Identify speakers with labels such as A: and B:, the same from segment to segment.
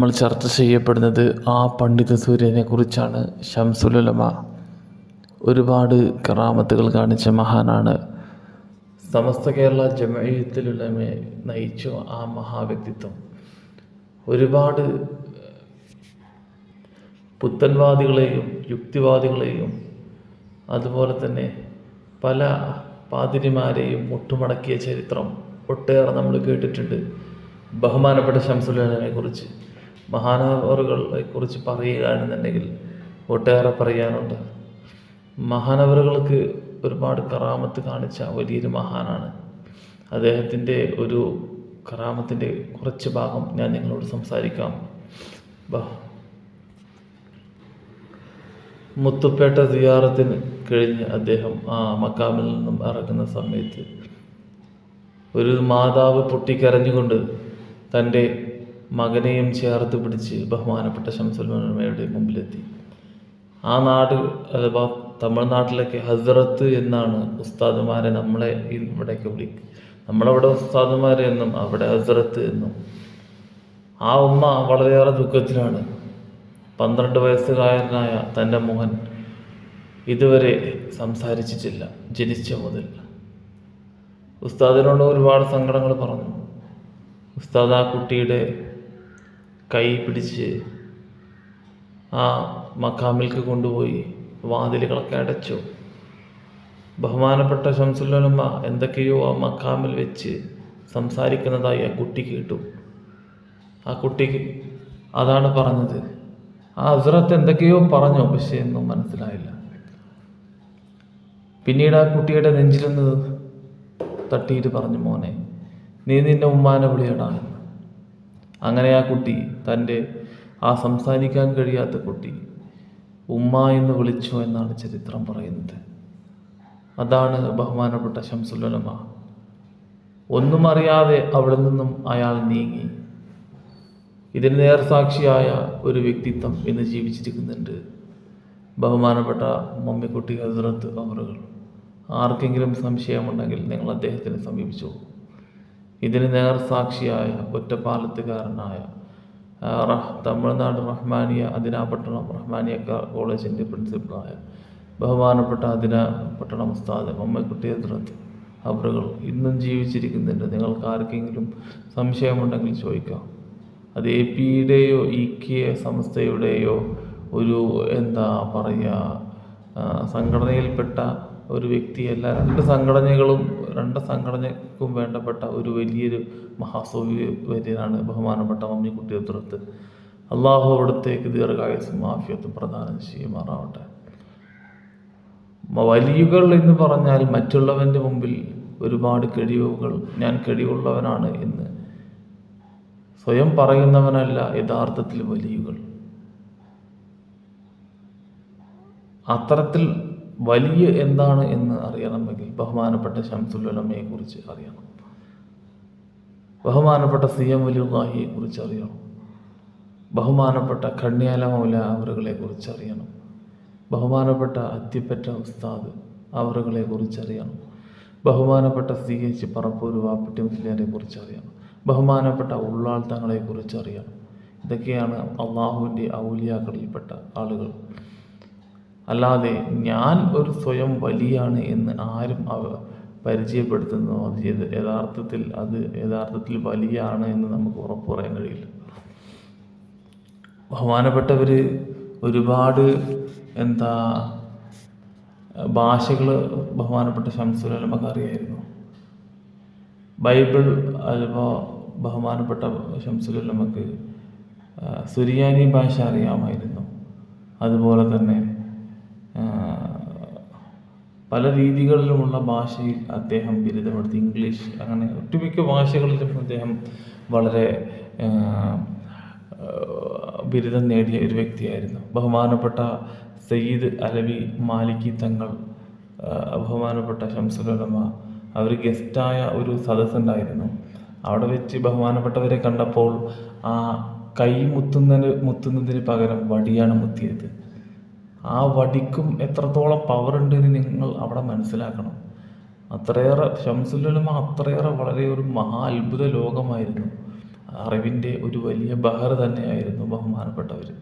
A: നമ്മൾ ചർച്ച ചെയ്യപ്പെടുന്നത് ആ പണ്ഡിത സൂര്യനെ കുറിച്ചാണ് ഷംസുലുലമ ഒരുപാട് കറാമത്തുകൾ കാണിച്ച മഹാനാണ്. സമസ്ത കേരള ജമയത്തിലുള്ളമെ നയിച്ച ആ മഹാവ്യക്തിത്വം. ഒരുപാട് പുത്തൻവാദികളെയും യുക്തിവാദികളെയും അതുപോലെ തന്നെ പല പാതിരിമാരെയും മുട്ടുമടക്കിയ ചരിത്രം ഒട്ടേറെ നമ്മൾ കേട്ടിട്ടുണ്ട്. ബഹുമാനപ്പെട്ട ശംസുലനെ കുറിച്ച്. മഹാനവറുകളെ കുറിച്ച് പറയുകയാണെന്നുണ്ടെങ്കിൽ ഒട്ടേറെ പറയാനുണ്ട്. മഹാനവറുകൾക്ക് ഒരുപാട് കറാമത്ത് കാണിച്ച വലിയൊരു മഹാനാണ്. അദ്ദേഹത്തിന്റെ ഒരു കറാമത്തിന്റെ കുറച്ച് ഭാഗം ഞാൻ നിങ്ങളോട് സംസാരിക്കാം. മുത്തുപ്പേട്ട സിയാറത്തിന് കഴിഞ്ഞ് അദ്ദേഹം ആ മക്കാമിൽ നിന്നും ഇറങ്ങുന്ന സമയത്ത് ഒരു മാതാവ് പൊട്ടിക്കരഞ്ഞുകൊണ്ട് തന്റെ മകനെയും ചേർത്ത് പിടിച്ച് ബഹുമാനപ്പെട്ട ശംസുൽമയുടെ മുമ്പിലെത്തി. ആ നാട് അഥവാ തമിഴ്നാട്ടിലൊക്കെ ഹസ്രത്ത് എന്നാണ് ഉസ്താദുമാരെ നമ്മളെ ഇവിടേക്ക് വിളിക്കുക നമ്മളവിടെ ഉസ്താദുമാരെ എന്നും അവിടെ ഹസ്രത്ത് എന്നും. ആ ഉമ്മ വളരെയേറെ ദുഃഖത്തിലാണ്. പന്ത്രണ്ട് വയസ്സുകാരനായ തന്റെ മോഹൻ ഇതുവരെ സംസാരിച്ചിട്ടില്ല ജനിച്ച മുതൽ. ഉസ്താദിനോട് ഒരുപാട് സങ്കടങ്ങൾ പറഞ്ഞു. ഉസ്താദ് ആ കുട്ടിയുടെ കൈ പിടിച്ച് ആ മക്കാമിൽക്ക് കൊണ്ടുപോയി വാതിലുകളൊക്കെ അടച്ചു. ബഹുമാനപ്പെട്ട ഷംസുല്ലമ്മ എന്തൊക്കെയോ ആ മക്കാമിൽ വെച്ച് സംസാരിക്കുന്നതായി ആ കുട്ടി കേട്ടു. ആ കുട്ടിക്ക് അതാണ് പറഞ്ഞത്. ആ ഹസ്രത്ത് എന്തൊക്കെയോ പറഞ്ഞു പക്ഷെ ഒന്നും മനസ്സിലായില്ല. പിന്നീട് ആ കുട്ടിയുടെ നെഞ്ചിലൊന്ന് തട്ടിയിട്ട് പറഞ്ഞു മോനെ നീ നിന്റെ ഉമ്മാനെ വിളിയടാ. എന്ന് അങ്ങനെ ആ കുട്ടി തന്റെ ആ സംസാരിക്കാൻ കഴിയാത്ത കുട്ടി ഉമ്മ എന്ന് വിളിച്ചു എന്നാണ് ചരിത്രം പറയുന്നത്. അതാണ് ബഹുമാനപ്പെട്ട ശംസുലമ ഒന്നും അറിയാതെ അവിടെ നിന്നും അയാൾ നീങ്ങി. ഇതിന് നേർസാക്ഷിയായ ഒരു വ്യക്തിത്വം ഇന്ന് ജീവിച്ചിരിക്കുന്നുണ്ട്. ബഹുമാനപ്പെട്ട മമ്മിക്കുട്ടി ഹസ്രത്ത് അവറുകൾ ആർക്കെങ്കിലും സംശയമുണ്ടെങ്കിൽ നിങ്ങൾ അദ്ദേഹത്തിനെ സമീപിച്ചു ഇതിന് നേർസാക്ഷിയായ ഒറ്റപ്പാലത്തുകാരനായ റഹ് തമിഴ്നാട് റഹ്മാനിയ അതിനാപട്ടണം റഹ്മാനിയ കോളേജിന്റെ പ്രിൻസിപ്പളായ ബഹുമാനപ്പെട്ട അതിനാപട്ടണം ഉസ്താദ് മമ്മക്കുട്ടി ഹസ്രത്ത് അവറുകൾ ഇന്നും ജീവിച്ചിരിക്കുന്നുണ്ട്. നിങ്ങൾക്ക് ആർക്കെങ്കിലും സംശയമുണ്ടെങ്കിൽ ചോദിക്കാം. അത് എ പിയുടെയോ ഇ കെ സംസ്ഥയുടെയോ ഒരു എന്താ പറയുക സംഘടനയിൽപ്പെട്ട ഒരു വ്യക്തിയല്ല. രണ്ട് സംഘടനകളും രണ്ട് സംഘടനയ്ക്കും വേണ്ടപ്പെട്ട ഒരു വലിയൊരു മഹാസൗവര്യനാണ് ബഹുമാനപ്പെട്ട മമ്മിക്കുട്ടി കുട്ടിയത്തുറത്ത്. അള്ളാഹു അവിടത്തേക്ക് ദീർഘായുസും ആഫിയത്തും പ്രദാനം ചെയ്യുമാറാവട്ടെ. വലിയുകൾ എന്ന് പറഞ്ഞാൽ മറ്റുള്ളവന്റെ മുമ്പിൽ ഒരുപാട് കഴിവുകൾ ഞാൻ കഴിവുള്ളവനാണ് എന്ന്. സ്വയം പറയുന്നവനല്ല യഥാർത്ഥത്തിൽ വലിയുകൾ. അത്തരത്തിൽ വലിയ എന്താണ് എന്ന് അറിയണമെങ്കിൽ ബഹുമാനപ്പെട്ട ശംസുല്ലമയെ കുറിച്ച് അറിയണം. ബഹുമാനപ്പെട്ട സി എം വലിയുല്ലാഹിയെ കുറിച്ച് അറിയണം. ബഹുമാനപ്പെട്ട കണ്ണിയാല മൗല അവറുകളെ കുറിച്ച് അറിയണം. ബഹുമാനപ്പെട്ട അത്തിപ്പറ്റ ഉസ്താദ് അവറുകളെ കുറിച്ച് അറിയണം. ബഹുമാനപ്പെട്ട സി എച്ച് പറപ്പൂർ വാപ്പട്ടി മുസ്ലിയാരെ കുറിച്ച് അറിയണം. ബഹുമാനപ്പെട്ട ഉള്ളാൾ തങ്ങളെ കുറിച്ച് അറിയണം. ഇതൊക്കെയാണ് അള്ളാഹുവിന്റെ ഔലിയാക്കളിൽപ്പെട്ട ആളുകൾ. അല്ലാതെ ഞാൻ ഒരു സ്വയം വലിയാണ് എന്ന് ആരും അവ പരിചയപ്പെടുത്തുന്നോ അത് ചെയ്ത് യഥാർത്ഥത്തിൽ അത് യഥാർത്ഥത്തിൽ വലിയാണ് എന്ന് നമുക്ക് ഉറപ്പ് പറയാൻ കഴിയില്ല. ബഹുമാനപ്പെട്ടവർ ഒരുപാട് എന്താ ഭാഷകൾ ബഹുമാനപ്പെട്ട ശംസുലമക്ക് അറിയായിരുന്നു ബൈബിൾ അതിപ്പോൾ ബഹുമാനപ്പെട്ട ശംസുലമക്ക് സുരിയാനി ഭാഷ അറിയാമായിരുന്നു. അതുപോലെ തന്നെ പല രീതികളിലുമുള്ള ഭാഷയിൽ അദ്ദേഹം ബിരുദമെടുത്ത് ഇംഗ്ലീഷ് അങ്ങനെ ഒട്ടുമിക്ക ഭാഷകളിലും അദ്ദേഹം വളരെ ബിരുദം നേടിയ ഒരു വ്യക്തിയായിരുന്നു. ബഹുമാനപ്പെട്ട സയ്യിദ് അലവി മാലിക്കി തങ്ങൾ ബഹുമാനപ്പെട്ട ശംസുലമ അവർ ഗസ്റ്റായ ഒരു സദസ്സുണ്ടായിരുന്നു. അവിടെ വെച്ച് ബഹുമാനപ്പെട്ടവരെ കണ്ടപ്പോൾ ആ കൈ മുത്തുന്നതിന് മുത്തുന്നതിന് പകരം വടിയാണ് മുത്തിയത്. ആ വടിക്കും എത്രത്തോളം പവർ ഉണ്ട് എന്ന് നിങ്ങൾ അവിടെ മനസ്സിലാക്കണം. അത്രയേറെ ഷംസുല്ലമ അത്രയേറെ വളരെ ഒരു മഹാ അത്ഭുത ലോകമായിരുന്നു. അറിവിന്റെ ഒരു വലിയ ബഹർ തന്നെയായിരുന്നു ബഹുമാനപ്പെട്ടവർ.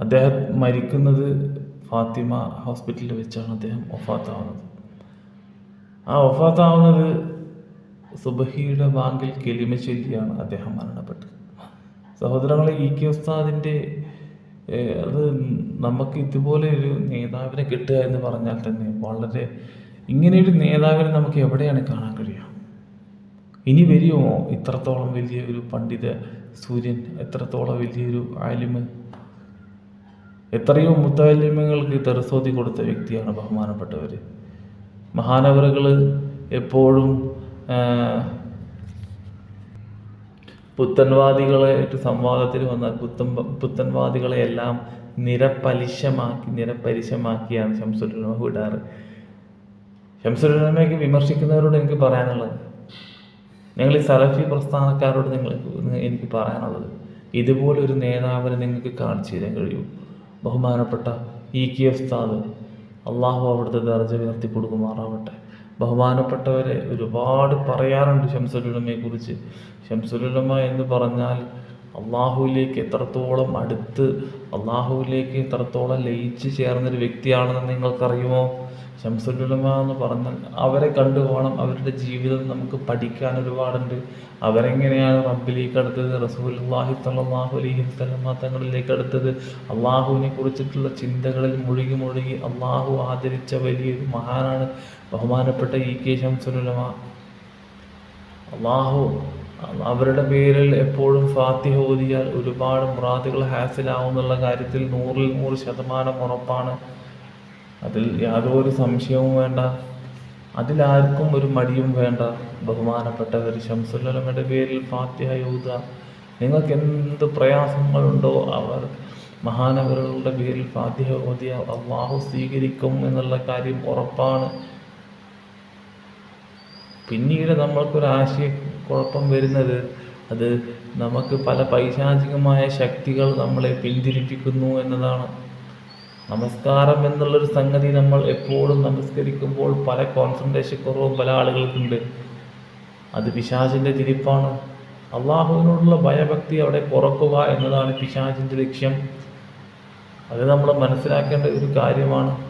A: അദ്ദേഹം മരിക്കുന്നത് ഫാത്തിമ ഹോസ്പിറ്റലിൽ വെച്ചാണ് അദ്ദേഹം ഒഫാത്താവുന്നത് ആ ഒഫാത്താവുന്നത് സുബഹിയുടെ ബാങ്കിൽ കെലിമ ചൊല്ലിയാണ് അദ്ദേഹം മരണപ്പെട്ടത്. സഹോദരങ്ങളെ ഇ കെ ഉസ്താദിന്റെ അത് നമുക്ക് ഇതുപോലെ ഒരു നേതാവിനെ കിട്ടുക എന്ന് പറഞ്ഞാൽ തന്നെ വളരെ ഇങ്ങനെയൊരു നേതാവിനെ നമുക്ക് എവിടെയാണ് കാണാൻ കഴിയുക? ഇനി വരുമോ? ഇത്രത്തോളം വലിയ ഒരു പണ്ഡിത സൂര്യൻ എത്രത്തോളം വലിയൊരു ആലിമ്? എത്രയോ മുത്താലിമ്യങ്ങൾക്ക് തെറസോതി കൊടുത്ത വ്യക്തിയാണ് ബഹുമാനപ്പെട്ടവർ മഹാനവറുകൾ എപ്പോഴും പുത്തൻവാദികളായിട്ട് സംവാദത്തിൽ വന്നാൽ പുത്തൻ പുത്തൻവാദികളെ എല്ലാം നിരപലിശമാക്കി നിരപരിശമാക്കിയാണ് ശംസുരമ വിടാറ്. ശംസുരമയൊക്കെ വിമർശിക്കുന്നവരോട് എനിക്ക് പറയാനുള്ളത് നിങ്ങൾ ഈ സലഫി പ്രസ്ഥാനക്കാരോട് നിങ്ങൾ എനിക്ക് പറയാനുള്ളത് ഇതുപോലൊരു നേതാവിനെ നിങ്ങൾക്ക് കാണിച്ചു തരാൻ കഴിയും. ബഹുമാനപ്പെട്ട ഇ കെ ഉസ്താദ് അള്ളാഹു അവിടുത്തെ ദർജ ഉയർത്തി കൊടുക്കുമാറാവട്ടെ. ബഹുമാനപ്പെട്ടവരെ ഒരുപാട് പറയാറുണ്ട് ശംസുലുലമയെ കുറിച്ച്. ശംസുലുലമ എന്ന് പറഞ്ഞാൽ അള്ളാഹുവിലേക്ക് എത്രത്തോളം അടുത്ത് അള്ളാഹുവിലേക്ക് എത്രത്തോളം ലയിച്ച് ചേർന്നൊരു വ്യക്തിയാണെന്ന് നിങ്ങൾക്കറിയുമോ? ഷംസുലുലമ എന്ന് പറഞ്ഞാൽ അവരെ കണ്ടു പോകണം. അവരുടെ ജീവിതം നമുക്ക് പഠിക്കാൻ ഒരുപാടുണ്ട്. അവരെങ്ങനെയാണ് റബ്ബിലേക്ക് അടുത്തത്? റസൂലുള്ളാഹി സ്വല്ലല്ലാഹു അലൈഹി വസല്ലമ തങ്ങളിലേക്ക് അടുത്തത്? അള്ളാഹുവിനെ കുറിച്ചിട്ടുള്ള ചിന്തകളിൽ മുഴുകി മുഴുകി അള്ളാഹു ആദരിച്ച വലിയൊരു മഹാനാണ് ബഹുമാനപ്പെട്ട ഇ കെ ശംസുലമ അള്ളാഹു അവരുടെ പേരിൽ എപ്പോഴും ഫാത്തിഹ ഓതിയാൽ ഒരുപാട് മുറാദുകൾ ഹാസിലാവും എന്നുള്ള കാര്യത്തിൽ നൂറിൽ നൂറ് ശതമാനം ഉറപ്പാണ്. അതിൽ യാതൊരു സംശയവും വേണ്ട. അതിലാർക്കും ഒരു മടിയും വേണ്ട. ബഹുമാനപ്പെട്ടവർ ശംസുല്ലമയുടെ പേരിൽ ഫാത്തിഹ യൂത നിങ്ങൾക്ക് എന്ത് പ്രയാസങ്ങളുണ്ടോ അവർ മഹാനവരുടെ പേരിൽ ഫാത്തിഹ ഓതിയ അള്ളാഹു സ്വീകരിക്കും എന്നുള്ള കാര്യം ഉറപ്പാണ്. പിന്നീട് നമ്മൾക്കൊരു ആശയക്കുഴപ്പം വരുന്നത്. അത് നമുക്ക് പല പൈശാചികമായ ശക്തികൾ നമ്മളെ പിന്തിരിപ്പിക്കുന്നു എന്നതാണ്. നമസ്കാരം എന്നുള്ളൊരു സംഗതി നമ്മൾ എപ്പോഴും നമസ്കരിക്കുമ്പോൾ പല കോൺസെൻട്രേഷൻ കുറവും പല ആളുകൾക്കുണ്ട്. അത് പിശാചിന്റെ തിരിപ്പാണ്. അള്ളാഹുവിനോടുള്ള ഭയഭക്തി അവിടെ കുറക്കുക എന്നതാണ് പിശാചിന്റെ ലക്ഷ്യം. അത് നമ്മൾ മനസ്സിലാക്കേണ്ട ഒരു കാര്യമാണ്.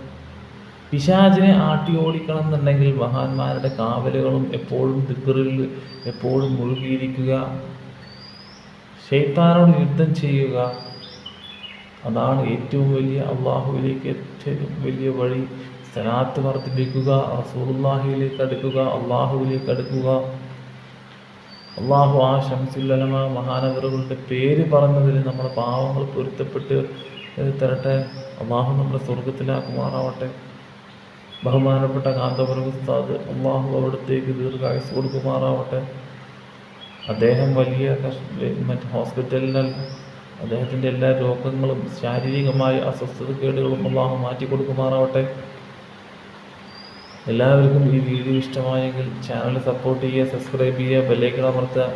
A: പിശാചിനെ ആട്ടി ഓടിക്കണം എന്നുണ്ടെങ്കിൽ മഹാന്മാരുടെ കാവലുകളും എപ്പോഴും ദിക്കറിൽ എപ്പോഴും മുഴുകിയിരിക്കുക. ഷെയ്ത്താനോട് യുദ്ധം ചെയ്യുക. അതാണ് ഏറ്റവും വലിയ അള്ളാഹുവിലേക്ക് ഏറ്റവും വലിയ വഴി. സ്ഥലത്ത് വർദ്ധിപ്പിക്കുക റസൂലുള്ളാഹിയിലേക്ക് അടുക്കുക അള്ളാഹുവിലേക്ക് അടുക്കുക. അള്ളാഹു ആ ഷംസുല്ലമ മഹാനവറുകളുടെ പേര് പറഞ്ഞതിൽ നമ്മുടെ പാവങ്ങൾ പൊരുത്തപ്പെട്ട് തരട്ടെ. അള്ളാഹു നമ്മുടെ സ്വർഗത്തിലാക്കുമാറാവട്ടെ ബഹുമാനപ്പെട്ട കാന്തപുരം ഉസ്താദ് അള്ളാഹു അവിടത്തേക്ക് ദീർഘായുസ് കൊടുക്കുമാറാവട്ടെ. അദ്ദേഹം വലിയ മറ്റ് ഹോസ്പിറ്റലിനല്ല അദ്ദേഹത്തിന്റെ എല്ലാ രോഗങ്ങളും ശാരീരികമായ അസ്വസ്ഥതക്കേടുകളും അള്ളാഹു മാറ്റി കൊടുക്കുമാറാവട്ടെ. എല്ലാവർക്കും ഈ വീഡിയോ ഇഷ്ടമായെങ്കിൽ ചാനൽ സപ്പോർട്ട് ചെയ്യുക സബ്സ്ക്രൈബ് ചെയ്യുക ബെല്ലൈക്കൺ അമർത്തുക.